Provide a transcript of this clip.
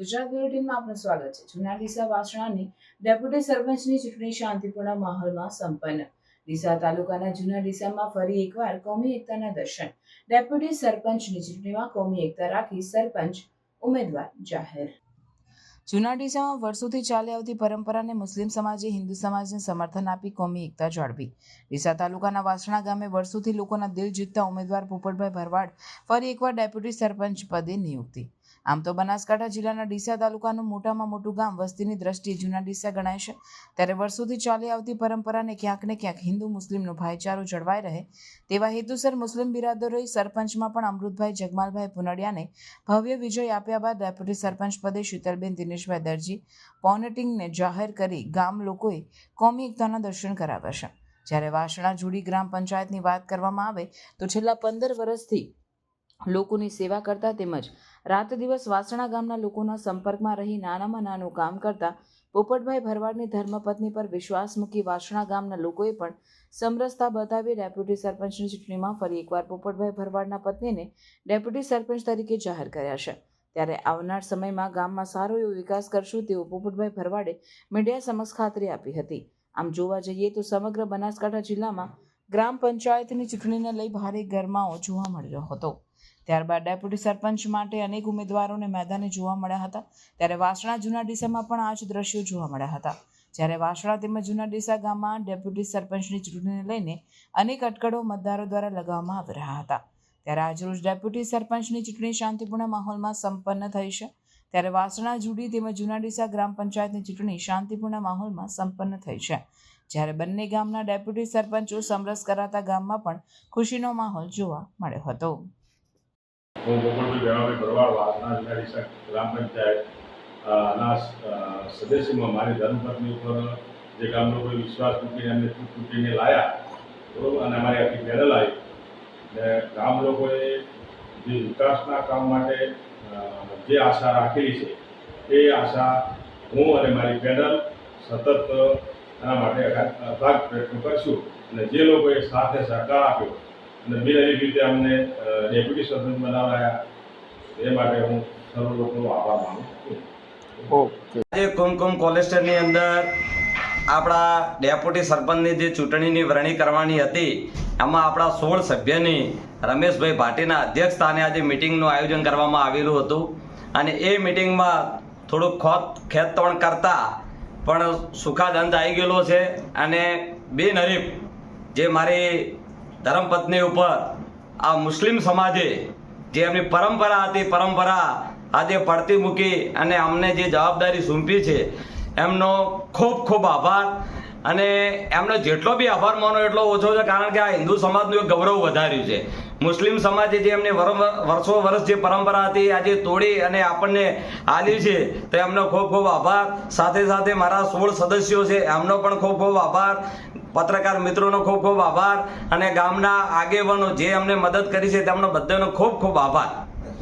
ગુજરાત બુલેટિનમાં આપનું સ્વાગત છે. જૂના ડીસા વાસણાની ડેપ્યુટી સરપંચની ચૂંટણી શાંતિપૂર્ણ માહોલમાં સંપન્ન. ડીસા તાલુકાના જૂના ડીસામાં ફરી એકવાર કોમી એકતાના દર્શન. ડેપ્યુટી સરપંચની ચૂંટણીમાં કોમી એકતા રાખી સરપંચ ઉમેદવાર જાહેર. જૂના ડીસામાં વર્ષોથી ચાલી આવતી પરંપરાને મુસ્લિમ સમાજે, હિન્દુ સમાજને સમર્થન આપી કોમી એકતા જાળવી. ડીસા તાલુકાના વાસણા ગામે વર્ષોથી લોકોના દિલ જીતતા ઉમેદવાર પોપટભાઈ ભરવાડ ફરી એકવાર ડેપ્યુટી સરપંચ પદે નિયુક્તિ. આમ તો બનાસકાંઠા જિલ્લાના ડીસા તાલુકાનું મોટામાં મોટું ગામ વસ્તીની દ્રષ્ટિએ જૂના ડીસા ગણાય છે. ત્યારે વર્ષોથી ચાલી આવતી પરંપરાને ક્યાંક ને ક્યાંક હિન્દુ મુસ્લિમનો ભાઈચારો જળવાઈ રહે તેવા હેતુસર મુસ્લિમ બિરાદરોએ સરપંચમાં પણ અમૃતભાઈ જગમાલભાઈ પુનડિયાને ભવ્ય વિજય આપ્યા બાદ ડેપ્યુટી સરપંચ પદે શીતલબેન દિનેશભાઈ દરજી પોનેટિંગને જાહેર કરી ગામ લોકોએ કોમી એકતાના દર્શન કરાવ્યા છે. જ્યારે વાસણા જુડી ગ્રામ પંચાયતની વાત કરવામાં આવે તો છેલ્લા પંદર વર્ષથી લોકોની સેવા કરતા તેમજ રાત દિવસ વાસણા ગામના લોકોના સંપર્કમાં રહી નાનામાં નાનું કામ કરતા પોપટભાઈ ભરવાડની ધર્મપત્ની પર વિશ્વાસ મૂકી વાસણા ગામના લોકોએ પણ સમરસતા બતાવી ડેપ્યુટી સરપંચની ચૂંટણીમાં ફરી એકવાર પોપટભાઈ ભરવાડના પત્નીને ડેપ્યુટી સરપંચ તરીકે જાહેર કર્યા છે. ત્યારે આવનાર સમયમાં ગામમાં સારો એવો વિકાસ કરશું તેવો પોપટભાઈ ભરવાડે મીડિયા સમક્ષ ખાતરી આપી હતી. આમ જોવા જઈએ તો સમગ્ર બનાસકાંઠા જિલ્લામાં ગ્રામ પંચાયતની ચૂંટણીને લઈ ભારે ગરમાઓ જોવા મળ્યો હતો. ત્યારબાદ ડેપ્યુટી સરપંચ માટે અનેક ઉમેદવારોને મેદાને જોવા મળ્યા હતા. ત્યારે વાસણા જૂના ડીસામાં પણ આ જ દ્રશ્યો જોવા મળ્યા હતા. જ્યારે વાસણા તેમજ જૂના ડીસા ગામમાં ડેપ્યુટી સરપંચની ચૂંટણીને લઈને અનેક અટકળો મતદારો દ્વારા લગાવવામાં આવી રહ્યા હતા. ત્યારે આજરોજ ડેપ્યુટી સરપંચની ચૂંટણી શાંતિપૂર્ણ માહોલમાં સંપન્ન થઈ છે. ત્યારે વાસણા જુડી તેમજ જૂના ડીસા ગ્રામ પંચાયતની ચૂંટણી શાંતિપૂર્ણ માહોલમાં સંપન્ન થઈ છે. જ્યારે બંને ગામના ડેપ્યુટી સરપંચો સમરસ કરાતા ગામમાં પણ ખુશીનો માહોલ જોવા મળ્યો હતો. હું ગોપાલભાઈ ભેમાભાઈ ભરવાડ જિલ્લા ગ્રામ પંચાયત ના સદસ્યમાં મારી ધર્મપત્ની ઉપર જે ગામનો કોઈ વિશ્વાસ મૂકીને એમને ચૂંટ ચૂંટીને લાયા, બરોબર? અને અમારી આખી પેનલ આવી. ને ગામ લોકોએ જે વિકાસના કામ માટે જે આશા રાખેલી છે, એ આશા હું અને મારી પેનલ સતત એના માટે અભાગ પ્રયત્નો કરશું. અને જે લોકોએ સાથે સહકાર આપ્યો અને બિનહરીફ રીતે અમને ડેપ્યુટી સરપંચ બનાવાયા, એ માટે હું સર્વ લોકોનો આભાર માનું છું. આજે કુમકુમ કોલેસ્ટરની અંદર આપણા ડેપ્યુટી સરપંચની જે ચૂંટણીની વરણી કરવાની હતી, એમાં આપણા સોળ સભ્યની રમેશભાઈ ભાટીના અધ્યક્ષ સ્થાને આજે મિટિંગનું આયોજન કરવામાં આવેલું હતું. અને એ મિટિંગમાં થોડુંક ખોત, ખેતતોડ કરતા પણ સુખાદ અંત આવી ગયેલો છે. અને બિનહરીફ જે મારી ધર્મપત્ની ઉપર આ મુસ્લિમ સમાજે જે એમની પરંપરા હતી, પરંપરા આજે પડતી મૂકી અને અમને જે જવાબદારી સોંપી છે, એમનો ખૂબ ખૂબ આભાર. અને એમનો જેટલો બી આભાર માનો એટલો ઓછો છે, કારણ કે આ હિન્દુ સમાજનું એક ગૌરવ વધાર્યું છે. મુસ્લિમ સમાજે જે એમની વર્ષો વર્ષ જે પરંપરા હતી, આજે તોડી અને આપણને આલી છે, તો એમનો ખૂબ ખૂબ આભાર. સાથે સાથે મારા સોળ સદસ્યો છે, એમનો પણ ખૂબ ખૂબ આભાર. પત્રકાર મિત્રોનો ખૂબ ખૂબ આભાર અને ગામના આગેવાનો જે અમને મદદ કરી છે તેમનો બધાનો ખૂબ ખૂબ આભાર.